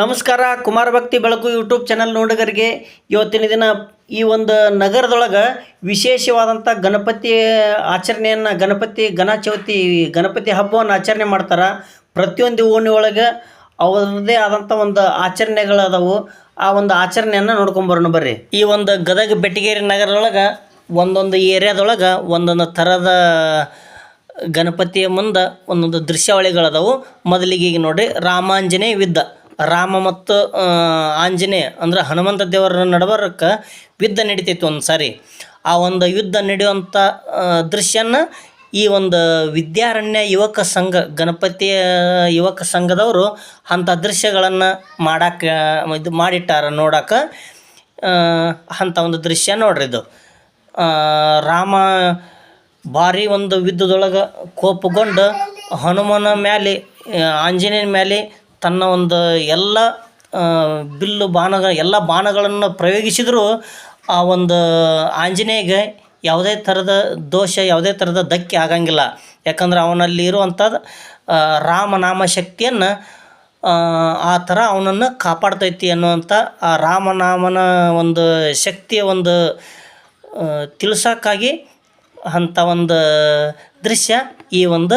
ನಮಸ್ಕಾರ, ಕುಮಾರ ಭಕ್ತಿ ಬೆಳಕು ಯೂಟ್ಯೂಬ್ ಚಾನಲ್ ನೋಡುಗರಿಗೆ. ಇವತ್ತಿನ ದಿನ ಈ ಒಂದು ನಗರದೊಳಗೆ ವಿಶೇಷವಾದಂಥ ಗಣಪತಿ ಆಚರಣೆಯನ್ನು, ಗಣಪತಿ ಗಣಚೌತಿ, ಗಣಪತಿ ಹಬ್ಬವನ್ನು ಆಚರಣೆ ಮಾಡ್ತಾರೆ. ಪ್ರತಿಯೊಂದು ಓಣಿ ಒಳಗೆ ಅವರದೇ ಆದಂಥ ಒಂದು ಆಚರಣೆಗಳಾದವು. ಆ ಒಂದು ಆಚರಣೆಯನ್ನು ನೋಡ್ಕೊಂಬರೋಣ ಬರ್ರಿ. ಈ ಒಂದು ಗದಗ ಬೆಟಗೇರಿ ನಗರದೊಳಗೆ ಒಂದೊಂದು ಏರಿಯಾದೊಳಗೆ ಒಂದೊಂದು ಥರದ ಗಣಪತಿಯ ಮುಂದೆ ಒಂದೊಂದು ದೃಶ್ಯಾವಳಿಗಳದಾವು. ಮೊದಲಿಗೆ ಈಗ ನೋಡಿ ರಾಮಾಂಜನೇಯ ಯುದ್ಧ ರಾಮ ಮತ್ತು ಆಂಜನೇಯ ಅಂದ್ರೆ ಹನುಮಂತ ದೇವರ ನಡಬರಕ್ಕೆ ಯುದ್ಧ ನಡೀತೈತಿ ಒಂದು ಸಾರಿ. ಆ ಒಂದು ಯುದ್ಧ ನಡೆಯುವಂಥ ದೃಶ್ಯನ ಈ ಒಂದು ವಿದ್ಯಾರಣ್ಯ ಯುವಕ ಸಂಘ ಗಣಪತಿಯ ಯುವಕ ಸಂಘದವರು ಅಂಥ ದೃಶ್ಯಗಳನ್ನು ಮಾಡಕ್ಕೆ ಇದು ಮಾಡಿಟ್ಟಾರ ನೋಡಕ್ಕೆ ಅಂಥ ಒಂದು ದೃಶ್ಯ ನೋಡ್ರಿ ಇದು. ರಾಮ ಭಾರಿ ಒಂದು ಯುದ್ಧದೊಳಗೆ ಕೋಪಗೊಂಡು ಹನುಮನ ಮ್ಯಾಲೆ ಆಂಜನೇಯನ ಮೇಲೆ ತನ್ನ ಒಂದು ಎಲ್ಲ ಬಿಲ್ಲು ಬಾಣಗಳ, ಎಲ್ಲ ಬಾಣಗಳನ್ನು ಪ್ರಯೋಗಿಸಿದರೂ ಆ ಒಂದು ಆಂಜನೇಯಗೆ ಯಾವುದೇ ಥರದ ದೋಷ, ಯಾವುದೇ ಥರದ ಧಕ್ಕೆ ಆಗಂಗಿಲ್ಲ. ಯಾಕಂದ್ರೆ ಅವನಲ್ಲಿ ಇರುವಂಥದ್ದು ರಾಮನಾಮ ಶಕ್ತಿಯನ್ನು ಆ ಥರ ಅವನನ್ನು ಕಾಪಾಡ್ತೈತಿ ಅನ್ನುವಂಥ ಆ ರಾಮನಾಮನ ಒಂದು ಶಕ್ತಿಯ ಒಂದು ತಿಳಿಸೋಕ್ಕಾಗಿ ಅಂಥ ಒಂದು ದೃಶ್ಯ ಈ ಒಂದು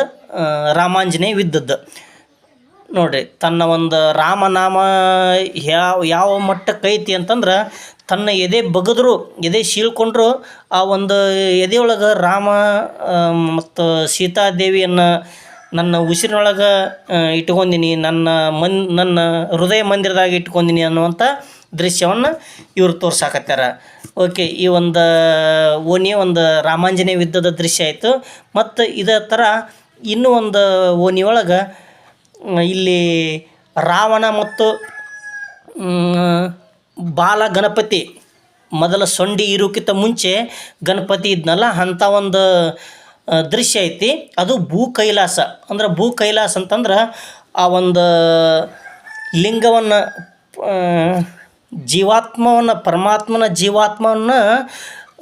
ರಾಮಾಂಜನೇಯವಿದ್ದದ್ದು ರಾಮಾಂಜನೇಯ ವಿದ್ದದ್ದು. ನೋಡ್ರಿ, ತನ್ನ ಒಂದು ರಾಮನಾಮ ಯಾವ ಯಾವ ಮಟ್ಟಕ್ಕೆ ಐತಿ ಅಂತಂದ್ರೆ, ತನ್ನ ಎದೆ ಬಗದ್ರು, ಎದೆ ಶೀಳ್ಕೊಂಡ್ರು, ಆ ಒಂದು ಎದೆಯೊಳಗೆ ರಾಮ ಮತ್ತು ಸೀತಾದೇವಿಯನ್ನು ನನ್ನ ಉಸಿರಿನೊಳಗೆ ಇಟ್ಕೊಂದಿನಿ ನನ್ನ ಮನ್, ನನ್ನ ಹೃದಯ ಮಂದಿರದಾಗ ಇಟ್ಕೊಂಡಿನಿ ಅನ್ನುವಂಥ ದೃಶ್ಯವನ್ನು ಇವರು ತೋರ್ಸಾಕತ್ಯಾರ ಓಕೆ, ಈ ಒಂದು ಓಣಿ ಒಂದು ರಾಮಾಂಜನೇಯ ಯುದ್ಧದ ದೃಶ್ಯ ಆಯಿತು. ಮತ್ತು ಇದೇ ಥರ ಇನ್ನೂ ಒಂದು ಓಣಿಯೊಳಗೆ ಇಲ್ಲಿ ರಾವಣ ಮತ್ತು ಬಾಲ ಗಣಪತಿ, ಮೊದಲ ಸೊಂಡಿ ಇರೋಕ್ಕಿಂತ ಮುಂಚೆ ಗಣಪತಿ ಇದ್ನಲ್ಲ ಅಂಥ ಒಂದು ದೃಶ್ಯ ಐತಿ. ಅದು ಭೂ ಕೈಲಾಸ. ಅಂದ್ರೆ ಭೂ ಕೈಲಾಸ ಅಂತಂದ್ರೆ ಆ ಒಂದು ಲಿಂಗವನ್ನು ಜೀವಾತ್ಮವನ್ನು, ಪರಮಾತ್ಮನ ಜೀವಾತ್ಮವನ್ನು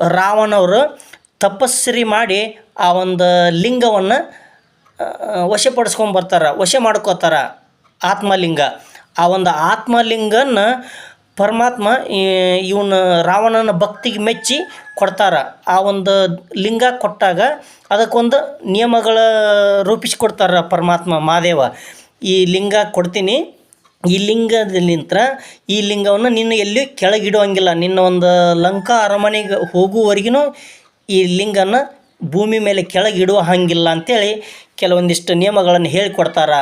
ರಾವಣವರು ತಪಸ್ಸರಿ ಮಾಡಿ ಆ ಒಂದು ಲಿಂಗವನ್ನು ವಶಪಡಿಸ್ಕೊಂಡು ಬರ್ತಾರೆ ವಶ ಮಾಡ್ಕೋತಾರ ಆತ್ಮಲಿಂಗ. ಆ ಒಂದು ಆತ್ಮಲಿಂಗನ ಪರಮಾತ್ಮ ಇವನ ರಾವಣನ ಭಕ್ತಿಗೆ ಮೆಚ್ಚಿ ಕೊಡ್ತಾರ. ಆ ಒಂದು ಲಿಂಗ ಕೊಟ್ಟಾಗ ಅದಕ್ಕೊಂದು ನಿಯಮಗಳ ರೂಪಿಸ್ಕೊಡ್ತಾರ ಪರಮಾತ್ಮ ಮಹಾದೇವ. ಈ ಲಿಂಗ ಕೊಡ್ತೀನಿ, ಈ ಲಿಂಗದಲ್ಲಿಂತ್ರ ಈ ಲಿಂಗವನ್ನು ನಿನ್ನ ಎಲ್ಲಿ ಕೆಳಗಿಡುವಂಗಿಲ್ಲ ನಿನ್ನ ಒಂದು ಲಂಕಾ ಅರಮನೆಗೆ ಹೋಗುವವರೆಗೂ ಈ ಲಿಂಗನ ಭೂಮಿ ಮೇಲೆ ಕೆಳಗೆ ಇಡುವ ಹಾಗಿಲ್ಲ ಅಂಥೇಳಿ ಕೆಲವೊಂದಿಷ್ಟು ನಿಯಮಗಳನ್ನು ಹೇಳಿಕೊಡ್ತಾರೆ.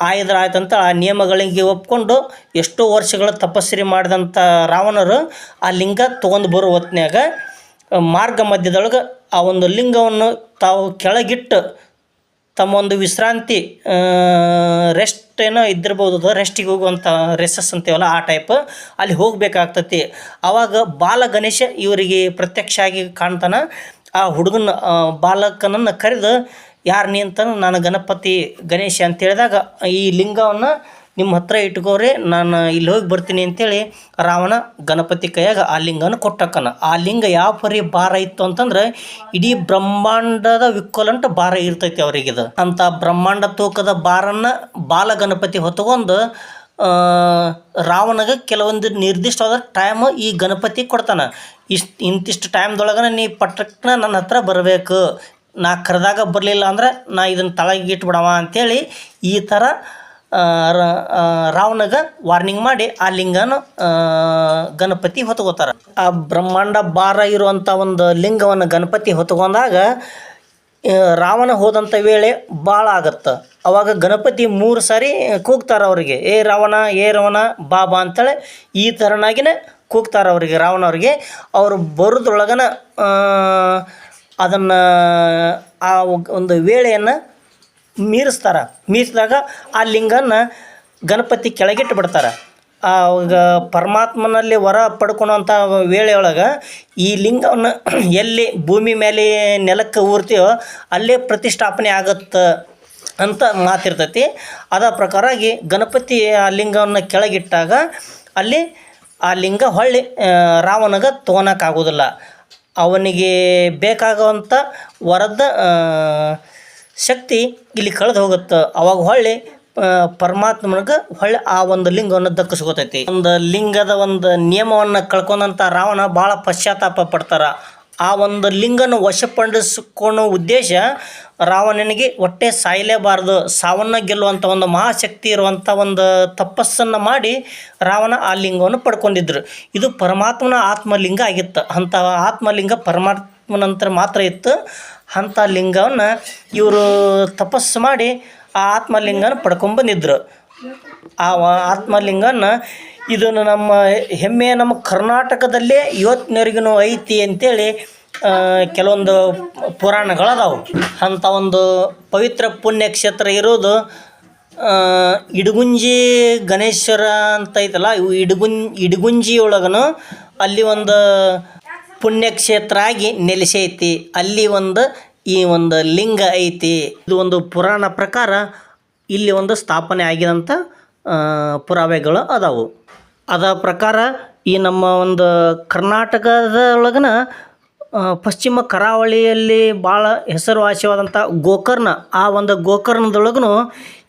ಆಯ್ದ್ರೆ ಆಯ್ತಂತ ಆ ನಿಯಮಗಳಿಗೆ ಒಪ್ಕೊಂಡು ಎಷ್ಟೋ ವರ್ಷಗಳ ತಪಸ್ಸರಿ ಮಾಡಿದಂಥ ರಾವಣರು ಆ ಲಿಂಗ ತೊಗೊಂಡು ಬರೋ ಹೊತ್ನ್ಯಾಗ ಮಾರ್ಗ ಮಧ್ಯದೊಳಗೆ ಆ ಒಂದು ಲಿಂಗವನ್ನು ತಾವು ಕೆಳಗಿಟ್ಟು ತಮ್ಮ ಒಂದು ವಿಶ್ರಾಂತಿ ರೆಸ್ಟ್ ಏನೋ ಇದ್ದಿರ್ಬೋದು ರೆಸ್ಟಿಗೆ ಹೋಗುವಂಥ ರೆಸಸ್ ಅಂತೀವಲ್ಲ ಆ ಟೈಪ್ ಅಲ್ಲಿ ಹೋಗಬೇಕಾಗ್ತತಿ. ಆವಾಗ ಬಾಲ ಗಣೇಶ ಇವರಿಗೆ ಪ್ರತ್ಯಕ್ಷ ಆಗಿ ಕಾಣ್ತಾನ. ಆ ಹುಡುಗನ ಬಾಲಕನನ್ನು ಕರೆದು, ಯಾರು ನೀ ಅಂತ ನಾನು ಗಣಪತಿ ಗಣೇಶ ಅಂತ ಹೇಳಿದಾಗ, ಈ ಲಿಂಗವನ್ನು ನಿಮ್ಮ ಹತ್ರ ಇಟ್ಕೋರಿ, ನಾನು ಇಲ್ಲಿ ಹೋಗಿ ಬರ್ತೀನಿ ಅಂತೇಳಿ ರಾವಣ ಗಣಪತಿ ಕೈಯಾಗ ಆ ಲಿಂಗನ ಕೊಟ್ಟಕ್ಕನ ಆ ಲಿಂಗ ಯಾವ ಪರಿ ಭಾರ ಇತ್ತು ಅಂತಂದ್ರೆ, ಇಡೀ ಬ್ರಹ್ಮಾಂಡದ ವಿಕ್ವಲಂಟ ಭಾರ ಇರ್ತೈತಿ ಅವರಿಗಿದು. ಅಂತ ಬ್ರಹ್ಮಾಂಡ ತೂಕದ ಭಾರನ್ನ ಬಾಲ ಗಣಪತಿ ಹೊತ್ಕೊಂಡು ರಾವಣಗೆ ಕೆಲವೊಂದು ನಿರ್ದಿಷ್ಟವಾದ ಟೈಮ್ ಈ ಗಣಪತಿ ಕೊಡ್ತಾನೆ. ಇಷ್ಟು, ಇಂತಿಷ್ಟು ಟೈಮ್ದೊಳಗನ ನೀ ಪಟ್ಟಕ್ಕನ ನನ್ನ ಹತ್ರ ಬರಬೇಕು. ನಾ ಕರೆದಾಗ ಬರಲಿಲ್ಲ ಅಂದ್ರೆ ನಾ ಇದನ್ನು ತಳಗೆ ಇಟ್ಬಿಡವ ಅಂತೇಳಿ ಈ ಥರ ರಾವಣಗ ವಾರ್ನಿಂಗ್ ಮಾಡಿ ಆ ಲಿಂಗನ ಗಣಪತಿ ಹೊತ್ಕೋತಾರೆ. ಆ ಬ್ರಹ್ಮಾಂಡ ಭಾರ ಇರುವಂಥ ಒಂದು ಲಿಂಗವನ್ನು ಗಣಪತಿ ಹೊತ್ಕೊಂಡಾಗ ರಾವಣ ಹೋದಂಥ ವೇಳೆ ಭಾಳ ಆಗತ್ತೆ. ಅವಾಗ ಗಣಪತಿ ಮೂರು ಸಾರಿ ಕೂಗ್ತಾರೆ ಅವರಿಗೆ. ಏ, ರಾವಣ ಏ, ರಾವಣ, ಬಾ ಬಾ ಅಂತೇಳಿ ಈ ಥರನಾಗಿನೇ ಕೂಗ್ತಾರೆ ಅವರಿಗೆ, ರಾವಣ ಅವ್ರಿಗೆ. ಅವರು ಬರೋದ್ರೊಳಗನ ಅದನ್ನು, ಆ ಒಂದು ವೇಳೆಯನ್ನು ಮೀರಿಸ್ತಾರೆ. ಮೀರಿಸಿದಾಗ ಆ ಲಿಂಗನ ಗಣಪತಿ ಕೆಳಗಿಟ್ಟು ಬಿಡ್ತಾರೆ. ಆವಾಗ ಪರಮಾತ್ಮನಲ್ಲಿ ವರ ಪಡ್ಕೊಳೋಂಥ ವೇಳೆಯೊಳಗೆ ಈ ಲಿಂಗವನ್ನು ಎಲ್ಲಿ ಭೂಮಿ ಮೇಲೆ ನೆಲಕ್ಕೆ ಊರ್ತೀವೋ ಅಲ್ಲೇ ಪ್ರತಿಷ್ಠಾಪನೆ ಆಗತ್ತೆ ಅಂತ ಮಾತಿರ್ತೈತಿ. ಅದ ಪ್ರಕಾರವಾಗಿ ಗಣಪತಿ ಆ ಲಿಂಗವನ್ನು ಕೆಳಗಿಟ್ಟಾಗ ಅಲ್ಲಿ ಆ ಲಿಂಗ ಹೊಳ್ಳಿ ರಾವಣಗೆ ತೊಗೊಳಕ್ಕಾಗೋದಿಲ್ಲ ಅವನಿಗೆ ಬೇಕಾಗುವಂಥ ವರದ ಶಕ್ತಿ ಇಲ್ಲಿ ಕಳೆದು ಹೋಗುತ್ತೆ ಅವಾಗ ಹೊಳ್ಳಿ ಪರಮಾತ್ಮನಿಗೆ ಹೊಳ್ಳಿ ಆ ಒಂದು ಲಿಂಗವನ್ನು ದಕ್ಕಿಸ್ಕೊತೈತಿ ಒಂದು ಲಿಂಗದ ಒಂದು ನಿಯಮವನ್ನು ಕಳ್ಕೊಂಡಂಥ ರಾವಣ ಭಾಳ ಪಶ್ಚಾತ್ತಾಪ ಪಡ್ತಾರ. ಆ ಒಂದು ಲಿಂಗನ ವಶಪಡಿಸ್ಕೊಳ್ಳೋ ಉದ್ದೇಶ ರಾವಣನಿಗೆ ಹೊಟ್ಟೆ ಸಾಯಲೇಬಾರ್ದು. ಸಾವನ್ನ ಗೆಲ್ಲುವಂಥ ಒಂದು ಮಹಾಶಕ್ತಿ ಇರುವಂಥ ಒಂದು ತಪಸ್ಸನ್ನು ಮಾಡಿ ರಾವಣ ಆ ಲಿಂಗವನ್ನು ಪಡ್ಕೊಂಡಿದ್ರು. ಇದು ಪರಮಾತ್ಮನ ಆತ್ಮಲಿಂಗ ಆಗಿತ್ತು. ಅಂಥ ಆತ್ಮಲಿಂಗ ಪರಮಾತ್ಮನಂತರ ಮಾತ್ರ ಇತ್ತು. ಅಂಥ ಲಿಂಗವನ್ನು ಇವರು ತಪಸ್ಸು ಮಾಡಿ ಆ ಆತ್ಮಲಿಂಗನ ಪಡ್ಕೊಂಬಂದಿದ್ರು. ಆ ಆತ್ಮಲಿಂಗನ ಇದನ್ನು ನಮ್ಮ ಹೆಮ್ಮೆಯ ನಮ್ಮ ಕರ್ನಾಟಕದಲ್ಲೇ ಇವತ್ತಿನವರೆಗೂ ಐತಿ ಅಂತೇಳಿ ಕೆಲವೊಂದು ಪುರಾಣಗಳದಾವು. ಅಂಥ ಒಂದು ಪವಿತ್ರ ಪುಣ್ಯ ಕ್ಷೇತ್ರ ಇರೋದು ಇಡಗುಂಜಿ ಗಣೇಶ್ವರ ಅಂತ ಐತಲ್ಲ, ಇವು ಇಡಗುಂ ಇಡಗುಂಜಿ ಅಲ್ಲಿ ಒಂದು ಪುಣ್ಯಕ್ಷೇತ್ರ ಆಗಿ ನೆಲೆಸೈತಿ. ಅಲ್ಲಿ ಒಂದು ಈ ಒಂದು ಲಿಂಗ ಐತಿ, ಇದು ಒಂದು ಪುರಾಣ ಪ್ರಕಾರ ಇಲ್ಲಿ ಒಂದು ಸ್ಥಾಪನೆ ಆಗಿದಂಥ ಪುರಾವೆಗಳು ಅದಾವು. ಅದ ಪ್ರಕಾರ ಈ ನಮ್ಮ ಒಂದು ಕರ್ನಾಟಕದೊಳಗನ ಒಳಗನ ಪಶ್ಚಿಮ ಕರಾವಳಿಯಲ್ಲಿ ಭಾಳ ಹೆಸರುವಾಸಿಯಾದಂಥ ಗೋಕರ್ಣ, ಆ ಒಂದು ಗೋಕರ್ಣದೊಳಗೂ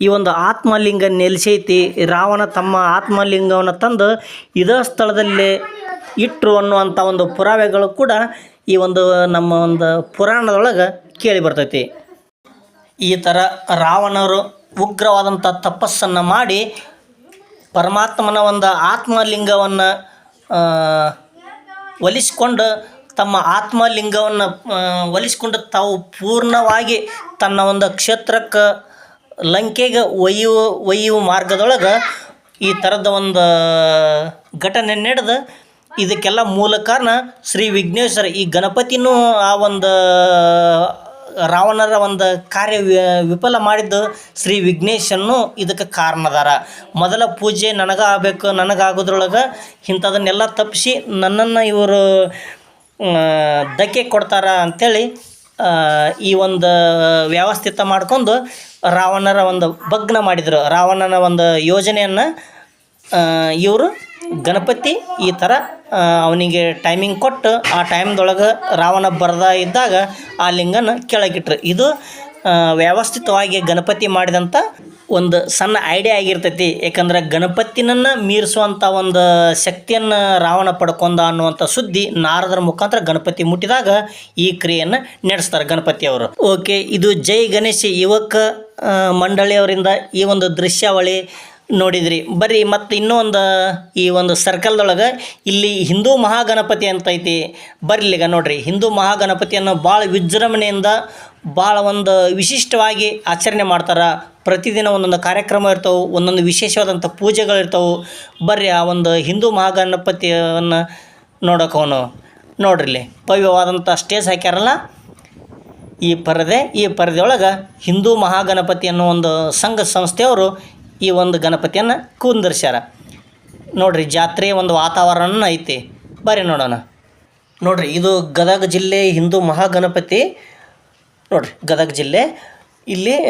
ಈ ಒಂದು ಆತ್ಮಲಿಂಗ ನೆಲೆಸೈತಿ. ರಾವಣ ತಮ್ಮ ಆತ್ಮಲಿಂಗವನ್ನು ತಂದು ಇದೇ ಸ್ಥಳದಲ್ಲಿ ಇಟ್ಟರು ಅನ್ನುವಂಥ ಒಂದು ಪುರಾವೆಗಳು ಕೂಡ ಈ ಒಂದು ನಮ್ಮ ಒಂದು ಪುರಾಣದೊಳಗೆ ಕೇಳಿ ಬರ್ತೈತಿ. ಈ ಥರ ರಾವಣರು ಉಗ್ರವಾದಂಥ ತಪಸ್ಸನ್ನು ಮಾಡಿ ಪರಮಾತ್ಮನ ಒಂದು ಆತ್ಮಲಿಂಗವನ್ನು ಒಲಿಸ್ಕೊಂಡು ತಮ್ಮ ಆತ್ಮಲಿಂಗವನ್ನು ಒಲಿಸ್ಕೊಂಡು ತಾವು ಪೂರ್ಣವಾಗಿ ತನ್ನ ಒಂದು ಕ್ಷೇತ್ರಕ್ಕೆ ಲಂಕೆಗೆ ಒಯ್ಯುವ ಒಯ್ಯುವ ಮಾರ್ಗದೊಳಗೆ ಈ ಥರದ ಒಂದು ಘಟನೆ ನಡೆದು. ಇದಕ್ಕೆಲ್ಲ ಮೂಲ ಕಾರಣ ಶ್ರೀ ವಿಘ್ನೇಶ್ವರ. ಈ ಗಣಪತಿನೂ ಆ ಒಂದು ರಾವಣರ ಒಂದು ಕಾರ್ಯ ವಿಫಲ ಮಾಡಿದ್ದು ಶ್ರೀ ವಿಘ್ನೇಶನ್ನು ಇದಕ್ಕೆ ಕಾರಣದಾರ. ಮೊದಲ ಪೂಜೆ ನನಗೆ ಆಗಬೇಕು ನನಗಾಗೋದ್ರೊಳಗೆ ಇಂಥದನ್ನೆಲ್ಲ ತಪ್ಪಿಸಿ ನನ್ನನ್ನು ಇವರು ಧಕ್ಕೆ ಕೊಡ್ತಾರ ಅಂಥೇಳಿ ಈ ಒಂದು ವ್ಯವಸ್ಥಿತ ಮಾಡ್ಕೊಂಡು ರಾವಣರ ಒಂದು ಭಗ್ನ ಮಾಡಿದರು. ರಾವಣನ ಒಂದು ಯೋಜನೆಯನ್ನು ಇವರು ಗಣಪತಿ ಈ ಥರ ಅವನಿಗೆ ಟೈಮಿಂಗ್ ಕೊಟ್ಟು ಆ ಟೈಮ್ದೊಳಗೆ ರಾವಣ ಬರದ ಇದ್ದಾಗ ಆ ಲಿಂಗನ ಕೆಳಗಿಟ್ರು. ಇದು ವ್ಯವಸ್ಥಿತವಾಗಿ ಗಣಪತಿ ಮಾಡಿದಂಥ ಒಂದು ಸಣ್ಣ ಐಡಿಯಾ ಆಗಿರ್ತೈತಿ. ಯಾಕಂದ್ರೆ ಗಣಪತಿನನ್ನು ಮೀರಿಸುವಂಥ ಒಂದು ಶಕ್ತಿಯನ್ನು ರಾವಣ ಪಡ್ಕೊಂಡ ಅನ್ನುವಂಥ ಸುದ್ದಿ ನಾರದರ ಮುಖಾಂತರ ಗಣಪತಿ ಮುಟ್ಟಿದಾಗ ಈ ಕ್ರಿಯೆಯನ್ನು ನಡೆಸ್ತಾರೆ ಗಣಪತಿಯವರು ಓಕೆ, ಇದು ಜೈ ಗಣೇಶ ಯುವಕ ಮಂಡಳಿಯವರಿಂದ ಈ ಒಂದು ದೃಶ್ಯಾವಳಿ ನೋಡಿದ್ರಿ. ಬರ್ರಿ, ಮತ್ತು ಇನ್ನೂ ಒಂದು ಈ ಒಂದು ಸರ್ಕಲ್ದೊಳಗೆ ಇಲ್ಲಿ ಹಿಂದೂ ಮಹಾಗಣಪತಿ ಅಂತ ಐತಿ. ಬರ್ಲಿಗ ನೋಡಿರಿ, ಹಿಂದೂ ಮಹಾಗಣಪತಿಯನ್ನು ಭಾಳ ವಿಜೃಂಭಣೆಯಿಂದ ಭಾಳ ಒಂದು ವಿಶಿಷ್ಟವಾಗಿ ಆಚರಣೆ ಮಾಡ್ತಾರೆ. ಪ್ರತಿದಿನ ಒಂದೊಂದು ಕಾರ್ಯಕ್ರಮ ಇರ್ತವೆ, ಒಂದೊಂದು ವಿಶೇಷವಾದಂಥ ಪೂಜೆಗಳಿರ್ತವೆ ಬರ್ರಿ, ಆ ಒಂದು ಹಿಂದೂ ಮಹಾಗಣಪತಿಯನ್ನು ನೋಡೋಕೆ ಅವನು. ಭವ್ಯವಾದಂಥ ಸ್ಟೇಜ್ ಹಾಕ್ಯಾರಲ್ಲ. ಈ ಪರದೆ ಈ ಪರದೆ ಒಳಗೆ ಹಿಂದೂ ಮಹಾಗಣಪತಿ ಅನ್ನೋ ಒಂದು ಸಂಘ ಸಂಸ್ಥೆಯವರು ಈ ಒಂದು ಗಣಪತಿಯನ್ನು ಕುಂದರ್ಸ್ಯಾರ. ನೋಡ್ರಿ ಜಾತ್ರೆಯ ಒಂದು ವಾತಾವರಣ ಐತಿ. ಬರ್ರಿ ನೋಡೋಣ. ನೋಡ್ರಿ, ಇದು ಗದಗ ಜಿಲ್ಲೆ ಹಿಂದೂ ಮಹಾಗಣಪತಿ. ನೋಡ್ರಿ, ಗದಗ ಜಿಲ್ಲೆ. ಇಲ್ಲಿ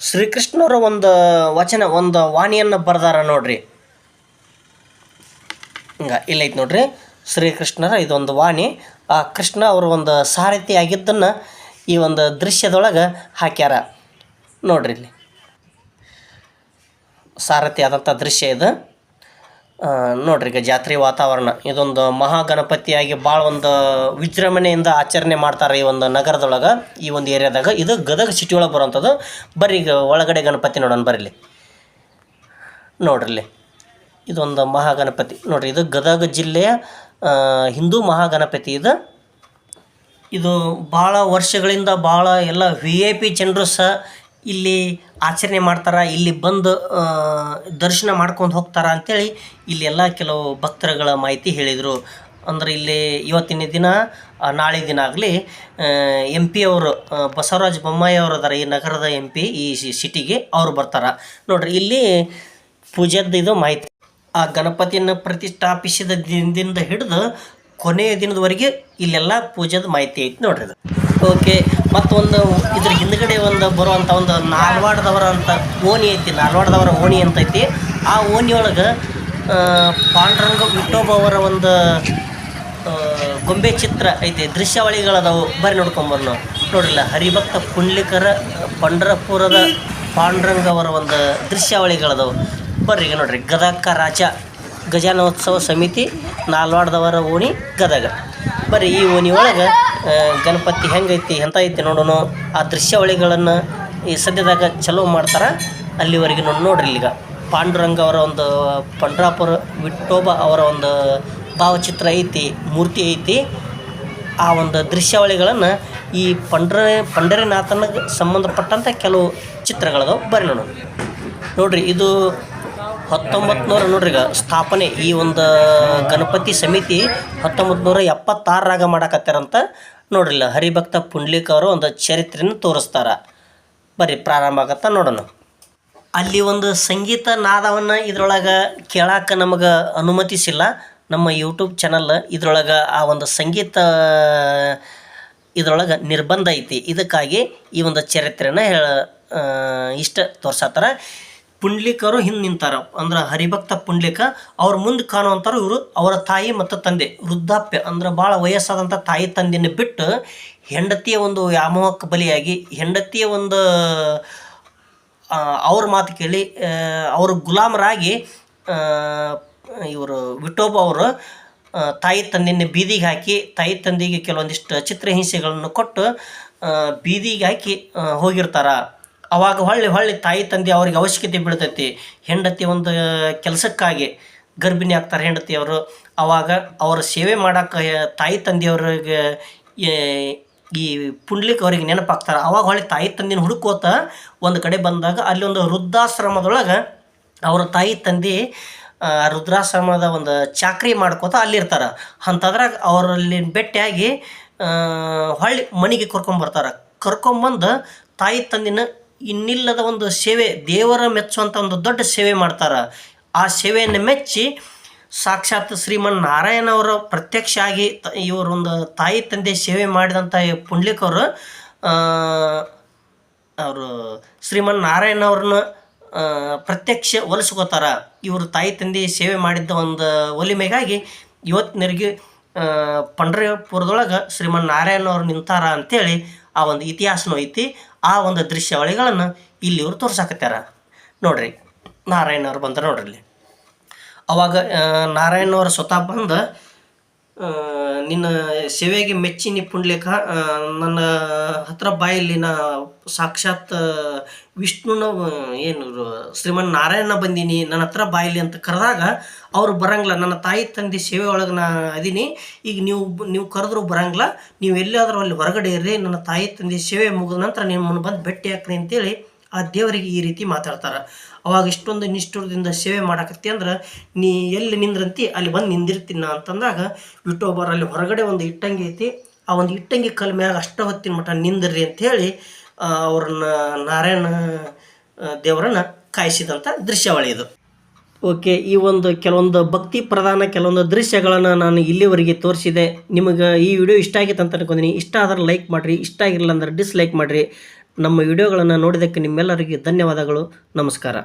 ಶ್ರೀಕೃಷ್ಣರ ಒಂದು ವಚನ, ಒಂದು ವಾಣಿಯನ್ನು ಬರ್ದಾರ ನೋಡ್ರಿ. ಹಿಂಗ, ಇಲ್ಲೈತೆ ನೋಡ್ರಿ. ಶ್ರೀಕೃಷ್ಣರ ಇದೊಂದು ವಾಣಿ. ಆ ಕೃಷ್ಣ ಅವರು ಒಂದು ಸಾರಥಿ ಆಗಿದ್ದನ್ನು ಈ ಒಂದು ದೃಶ್ಯದೊಳಗೆ ಹಾಕ್ಯಾರ. ನೋಡ್ರಿ ಇಲ್ಲಿ. ಸಾರಥಿ ಆದಂಥ ದೃಶ್ಯ ಇದು. ನೋಡ್ರಿ ಈಗ ಜಾತ್ರೆ ವಾತಾವರಣ. ಇದೊಂದು ಮಹಾಗಣಪತಿಯಾಗಿ ಭಾಳ ಒಂದು ವಿಜೃಂಭಣೆಯಿಂದ ಆಚರಣೆ ಮಾಡ್ತಾರೆ ಈ ಒಂದು ನಗರದೊಳಗೆ, ಈ ಒಂದು ಏರಿಯಾದಾಗ. ಇದು ಗದಗ ಸಿಟಿ ಒಳಗೆ ಬರೋವಂಥದ್ದು. ಬರ್ರಿ ಈಗ ಒಳಗಡೆ ಗಣಪತಿ ನೋಡೋಣ, ಬರ್ರಿ ನೋಡ್ರಿ ಇದೊಂದು ಮಹಾಗಣಪತಿ. ನೋಡ್ರಿ, ಇದು ಗದಗ ಜಿಲ್ಲೆಯ ಹಿಂದೂ ಮಹಾಗಣಪತಿ ಇದು. ಇದು ಭಾಳ ವರ್ಷಗಳಿಂದ ಭಾಳ ಎಲ್ಲ ವಿ ಎ ಪಿ ಜನರು ಸಹ ಇಲ್ಲಿ ಆಚರಣೆ ಮಾಡ್ತಾರೆ, ಇಲ್ಲಿ ಬಂದು ದರ್ಶನ ಮಾಡ್ಕೊಂಡು ಹೋಗ್ತಾರೆ ಅಂಥೇಳಿ ಇಲ್ಲೆಲ್ಲ ಕೆಲವು ಭಕ್ತರುಗಳ ಮಾಹಿತಿ ಹೇಳಿದರು. ಅಂದ್ರೆ ಇಲ್ಲಿ ಇವತ್ತಿನ ದಿನ ನಾಳೆ ದಿನ ಆಗಲಿ ಎಂ ಪಿ ಅವರು ಬಸವರಾಜ ಬೊಮ್ಮಾಯಿ ಅವರು ಅದಾರ ಈ ನಗರದ ಎಂ ಪಿ ಈ ಸಿಟಿಗೆ ಅವ್ರು ಬರ್ತಾರೆ. ನೋಡ್ರಿ, ಇಲ್ಲಿ ಪೂಜೆದ್ದು ಇದು ಮಾಹಿತಿ. ಆ ಗಣಪತಿಯನ್ನು ಪ್ರತಿಷ್ಠಾಪಿಸಿದ ದಿನದಿಂದ ಹಿಡಿದು ಕೊನೆಯ ದಿನದವರೆಗೆ ಇಲ್ಲೆಲ್ಲ ಪೂಜೆದ ಮಾಹಿತಿ ಐತಿ ನೋಡ್ರಿ ಓಕೆ ಮತ್ತೊಂದು ಇದ್ರ ಹಿಂದ್ಗಡೆ ಒಂದು ಬರುವಂಥ ಒಂದು ನಾಲ್ವಾಡದವರ ಅಂತ ಓಣಿ ಐತಿ, ನಾಲ್ವಾಡದವರ ಓಣಿ ಅಂತ ಐತಿ ಆ ಓಣಿ ಒಳಗೆ ಪಾಂಡುರಂಗ ವಿಠೋಬ ಅವರ ಒಂದು ಗೊಂಬೆ ಚಿತ್ರ ಐತಿ, ದೃಶ್ಯಾವಳಿಗಳದಾವು. ಬರ್ರಿ ನೋಡ್ಕೊಂಬರ್ ನಾವು. ನೋಡಿಲ್ಲ ಹರಿಭಕ್ತ ಪುಂಡ್ಲಿಕರ, ಪಂಡರಪುರದ ಪಾಂಡುರಂಗ ಅವರ ಒಂದು ದೃಶ್ಯಾವಳಿಗಳದಾವು. ಬರ್ರಿ ಈಗ ನೋಡ್ರಿ ಗದಗ ರಾಜ ಗಜಾನೋತ್ಸವ ಸಮಿತಿ, ನಾಲ್ವಾಡದವರ ಓಣಿ ಗದಗ. ಬರ್ರಿ, ಈ ಓಣಿ ಒಳಗೆ ಗಣಪತಿ ಹೆಂಗೈತಿ, ಎಂತ ಐತಿ ನೋಡೋಣ ಆ ದೃಶ್ಯಾವಳಿಗಳನ್ನು ಈ ಸದ್ಯದಾಗ ಚಲೋ ಮಾಡ್ತಾರೆ. ಅಲ್ಲಿವರೆಗೆ ನೋಡಿ ನೋಡ್ರಿ ಈಗ. ಪಾಂಡುರಂಗ ಅವರ ಒಂದು, ಪಂಡ್ರಾಪುರ ವಿಠೋಬ ಅವರ ಒಂದು ಭಾವಚಿತ್ರ ಐತಿ, ಮೂರ್ತಿ ಐತಿ. ಆ ಒಂದು ದೃಶ್ಯಾವಳಿಗಳನ್ನು ಈ ಪಂಡ್ರ ಪಂಡರಿನಾಥನಿಗೆ ಸಂಬಂಧಪಟ್ಟಂಥ ಕೆಲವು ಚಿತ್ರಗಳದಾವೆ ಬರೀ ನೋಡೋಣ ನೋಡ್ರಿ, ಇದು ಹತ್ತೊಂಬತ್ತು ನೂರ ನೋಡ್ರಿ ಈಗ ಸ್ಥಾಪನೆ ಈ ಒಂದು ಗಣಪತಿ ಸಮಿತಿ ಹತ್ತೊಂಬತ್ತು ನೂರ ಎಪ್ಪತ್ತಾರರಾಗ ಮಾಡಕತ್ತಾರಂತ ನೋಡ್ರಿಲ್ಲ. ಹರಿಭಕ್ತ ಪುಂಡ್ಲಿಕ್ ಅವರು ಒಂದು ಚರಿತ್ರೆಯನ್ನು ತೋರಿಸ್ತಾರ. ಬರ್ರಿ ಪ್ರಾರಂಭ ಆಗತ್ತ ನೋಡೋಣ. ಅಲ್ಲಿ ಒಂದು ಸಂಗೀತ ನಾದವನ್ನು ಇದ್ರೊಳಗೆ ಕೇಳಾಕ ನಮಗೆ ಅನುಮತಿಸಿಲ್ಲ. ನಮ್ಮ ಯೂಟ್ಯೂಬ್ ಚಾನಲ್ ಇದ್ರೊಳಗೆ ಆ ಒಂದು ಸಂಗೀತ, ಇದ್ರೊಳಗೆ ನಿರ್ಬಂಧ ಐತಿ. ಇದಕ್ಕಾಗಿ ಈ ಒಂದು ಚರಿತ್ರೆನ ಹೇಳ ಇಷ್ಟ ತೋರ್ಸತ್ತಾರ. ಪುಂಡ್ಲಿಕರು ಹಿಂದೆ ನಿಂತಾರ. ಅಂದ್ರೆ ಹರಿಭಕ್ತ ಪುಂಡ್ಲಿಕ, ಅವ್ರ ಮುಂದೆ ಕಾಣುವಂಥವ್ರು ಇವರು ಅವರ ತಾಯಿ ಮತ್ತು ತಂದೆ. ವೃದ್ಧಾಪ್ಯ ಅಂದ್ರೆ ಭಾಳ ವಯಸ್ಸಾದಂಥ ತಾಯಿ ತಂದೆಯನ್ನು ಬಿಟ್ಟು ಹೆಂಡತಿಯ ಒಂದು ವ್ಯಾಮೋಹಕ್ಕೆ ಬಲಿಯಾಗಿ, ಹೆಂಡತಿಯ ಒಂದು ಅವ್ರ ಮಾತು ಕೇಳಿ ಅವರು ಗುಲಾಮರಾಗಿ ಇವರು ವಿಠೋಬ ಅವರು ತಾಯಿ ತಂದೆಯನ್ನ ಬೀದಿಗೆ ಹಾಕಿ, ತಾಯಿ ತಂದೆಗೆ ಕೆಲವೊಂದಿಷ್ಟು ಚಿತ್ರಹಿಂಸೆಗಳನ್ನು ಕೊಟ್ಟು ಬೀದಿಗೆ ಹಾಕಿ ಹೋಗಿರ್ತಾರ. ಅವಾಗ ಹೊಳ್ಳಿ ಹೊಳ್ಳಿ ತಾಯಿ ತಂದೆ ಅವ್ರಿಗೆ ಅವಶ್ಯಕತೆ ಬೀಳ್ತೈತಿ. ಹೆಂಡತಿ ಒಂದು ಕೆಲಸಕ್ಕಾಗಿ ಗರ್ಭಿಣಿ ಆಗ್ತಾರೆ ಹೆಂಡತಿಯವರು ಅವಾಗ ಅವರ ಸೇವೆ ಮಾಡೋಕ್ಕೆ ತಾಯಿ ತಂದೆಯವ್ರಿಗೆ ಈ ಪುಂಡ್ಲಿಕ್ ಅವರಿಗೆ ನೆನಪಾಗ್ತಾರೆ ಅವಾಗ ಹೊಳ್ಳಿ ತಾಯಿ ತಂದಿನ ಹುಡುಕೋತ ಒಂದು ಕಡೆ ಬಂದಾಗ ಅಲ್ಲಿ ಒಂದು ವೃದ್ಧಾಶ್ರಮದೊಳಗೆ ಅವರ ತಾಯಿ ತಂದೆ ರುದ್ರಾಶ್ರಮದ ಒಂದು ಚಾಕ್ರಿ ಮಾಡ್ಕೋತ ಅಲ್ಲಿರ್ತಾರೆ. ಅಂಥದ್ರಾಗ ಅವರಲ್ಲಿ ಭೇಟಿಯಾಗಿ ಹೊಳ್ಳಿ ಮನೆಗೆ ಕರ್ಕೊಂಬರ್ತಾರೆ. ಕರ್ಕೊಂಬಂದು ತಾಯಿ ತಂದಿನ ಇನ್ನಿಲ್ಲದ ಒಂದು ಸೇವೆ, ದೇವರ ಮೆಚ್ಚುವಂಥ ಒಂದು ದೊಡ್ಡ ಸೇವೆ ಮಾಡ್ತಾರೆ. ಆ ಸೇವೆಯನ್ನು ಮೆಚ್ಚಿ ಸಾಕ್ಷಾತ್ ಶ್ರೀಮನ್ ನಾರಾಯಣ ಅವರು ಪ್ರತ್ಯಕ್ಷ ಆಗಿ ಇವರೊಂದು ತಾಯಿ ತಂದೆ ಸೇವೆ ಮಾಡಿದಂಥ ಪುಂಡ್ಲಿಕವರು ಪುಂಡ್ಲಿಕ್ ಅವರು ಶ್ರೀಮನ್ ನಾರಾಯಣ ಅವ್ರನ್ನ ಪ್ರತ್ಯಕ್ಷ ಒಲಿಸ್ಕೋತಾರ. ಇವರು ತಾಯಿ ತಂದೆ ಸೇವೆ ಮಾಡಿದ್ದ ಒಂದು ಒಲಿಮೆಗಾಗಿ ಇವತ್ತಿನರಿಗೆ ಪಂಡ್ರಪುರದೊಳಗೆ ಶ್ರೀಮನ್ ನಾರಾಯಣ ಅವ್ರು ನಿಂತಾರ ಅಂತೇಳಿ ಆ ಒಂದು ಇತಿಹಾಸನೂ ಐತಿ, ಆ ಒಂದು ದೃಶ್ಯಾವಳಿಗಳನ್ನು ಇಲ್ಲಿ ಇವರು ತೋರ್ಸಾಕತ್ಯಾರ. ನೋಡ್ರಿ ನಾರಾಯಣ ಅವ್ರು ಬಂದ್ರೆ ನೋಡ್ರಿ ಇಲ್ಲಿ ಅವಾಗ ನಾರಾಯಣವ್ರು ನಾರಾಯಣವ್ರ ಸ್ವತಃ ಬಂದು ನಿನ್ನ ಸೇವೆಗೆ ಮೆಚ್ಚಿ ನೀ ಪುಂಡ್ಲೇಖ ನನ್ನ ಹತ್ರ ಬಾಯಲ್ಲಿ ನಾ ಸಾಕ್ಷಾತ್ ವಿಷ್ಣುನ ಏನು ಶ್ರೀಮನ್ ನಾರಾಯಣ ಬಂದೀನಿ, ನನ್ನ ಹತ್ರ ಬಾಯಲ್ಲಿ ಅಂತ ಕರೆದಾಗ ಅವ್ರು ಬರಂಗಿಲ್ಲ. ನನ್ನ ತಾಯಿ ತಂದೆ ಸೇವೆ ಒಳಗೆ ನಾ ಅದೀನಿ. ಈಗ ನೀವು ನೀವು ಕರೆದ್ರು ಬರಂಗಿಲ್ಲ. ನೀವು ಎಲ್ಲಾದರೂ ಅಲ್ಲಿ ಹೊರಗಡೆ ಇರ್ರಿ. ನನ್ನ ತಾಯಿ ತಂದೆ ಸೇವೆ ಮುಗಿದ ನಂತರ ನಿಮ್ಮನ್ನು ಬಂದು ಭೇಟಿ ಹಾಕ್ರಿ ಅಂತೇಳಿ ಆ ದೇವರಿಗೆ ಈ ರೀತಿ ಮಾತಾಡ್ತಾರೆ. ಅವಾಗ ಇಷ್ಟೊಂದು ನಿಷ್ಠುರದಿಂದ ಸೇವೆ ಮಾಡಕತ್ತಿ ಅಂದ್ರೆ ನೀ ಎಲ್ಲಿ ನಿಂದ್ರಂತಿ ಅಲ್ಲಿ ಬಂದು ನಿಂದಿರ್ತೀನಿ ನಾ ಅಂತಂದಾಗ ಯೂಟ್ಯೂಬರ್ ಅಲ್ಲಿ ಹೊರಗಡೆ ಒಂದು ಇಟ್ಟಂಗಿ ಐತಿ. ಆ ಒಂದು ಇಟ್ಟಂಗಿ ಕಲ್ ಮ್ಯಾಗ ಅಷ್ಟ ಹೊತ್ತಿನ ಮಠ ನಿಂದ್ರಿ ಅಂಥೇಳಿ ಅವ್ರನ್ನ ನಾರಾಯಣ ದೇವರನ್ನ ಕಾಯಿಸಿದಂಥ ದೃಶ್ಯಾವಳಿ ಇದು. ಓಕೆ, ಈ ಒಂದು ಕೆಲವೊಂದು ಭಕ್ತಿ ಪ್ರಧಾನ ಕೆಲವೊಂದು ದೃಶ್ಯಗಳನ್ನು ನಾನು ಇಲ್ಲಿವರೆಗೆ ತೋರಿಸಿದೆ. ನಿಮಗೆ ಈ ವಿಡಿಯೋ ಇಷ್ಟ ಆಗಿತ್ತು ಅಂತ ಅನ್ಕೊಂಡಿನಿ. ಇಷ್ಟ ಆದ್ರೆ ಲೈಕ್ ಮಾಡಿರಿ, ಇಷ್ಟ ಆಗಿರಲಿಲ್ಲ ಅಂದ್ರೆ ಡಿಸ್ಲೈಕ್ ಮಾಡಿರಿ. ನಮ್ಮ ವಿಡಿಯೋಗಳನ್ನು ನೋಡಿದ್ದಕ್ಕೆ ನಿಮ್ಮೆಲ್ಲರಿಗೆ ಧನ್ಯವಾದಗಳು. ನಮಸ್ಕಾರ.